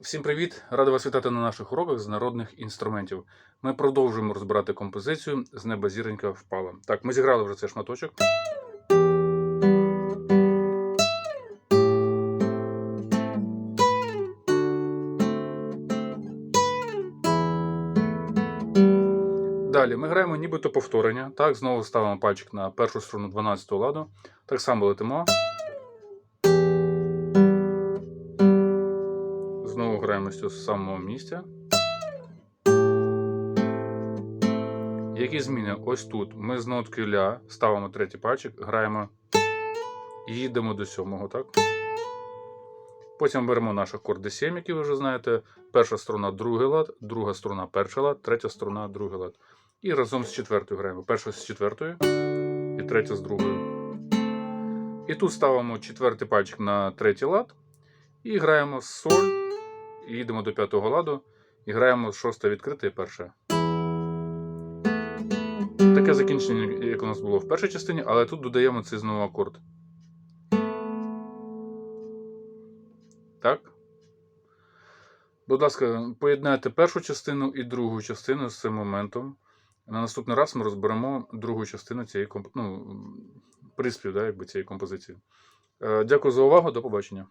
Всім привіт! Радий вас вітати на наших уроках з народних інструментів. Ми продовжуємо розбирати композицію з неба зіронька впала. Так, ми зіграли вже цей шматочок. Далі ми граємо нібито повторення. Так, знову ставимо пальчик на першу струну 12 ладу. Так само летимо. Граємо з самого місця. Які зміни? Ось тут. Ми з нотки ля ставимо третій пальчик, граємо і їдемо до сьомого, так? Потім беремо наш акорд D7, який ви вже знаєте. Перша струна другий лад, друга струна перший лад, третя струна другий лад. І разом з четвертою граємо. Перша з четвертою і третя з другою. І тут ставимо четвертий пальчик на третій лад. І граємо соль. І їдемо до п'ятого ладу. І граємо шосте відкрите і перше. Таке закінчення, як у нас було в першій частині, але тут додаємо цей знову акорд. Так. Будь ласка, поєднайте першу частину і другу частину з цим моментом. На наступний раз ми розберемо другу частину цієї комп... ну, приспів да, якби цієї композиції. Е, Дякую за увагу, до побачення.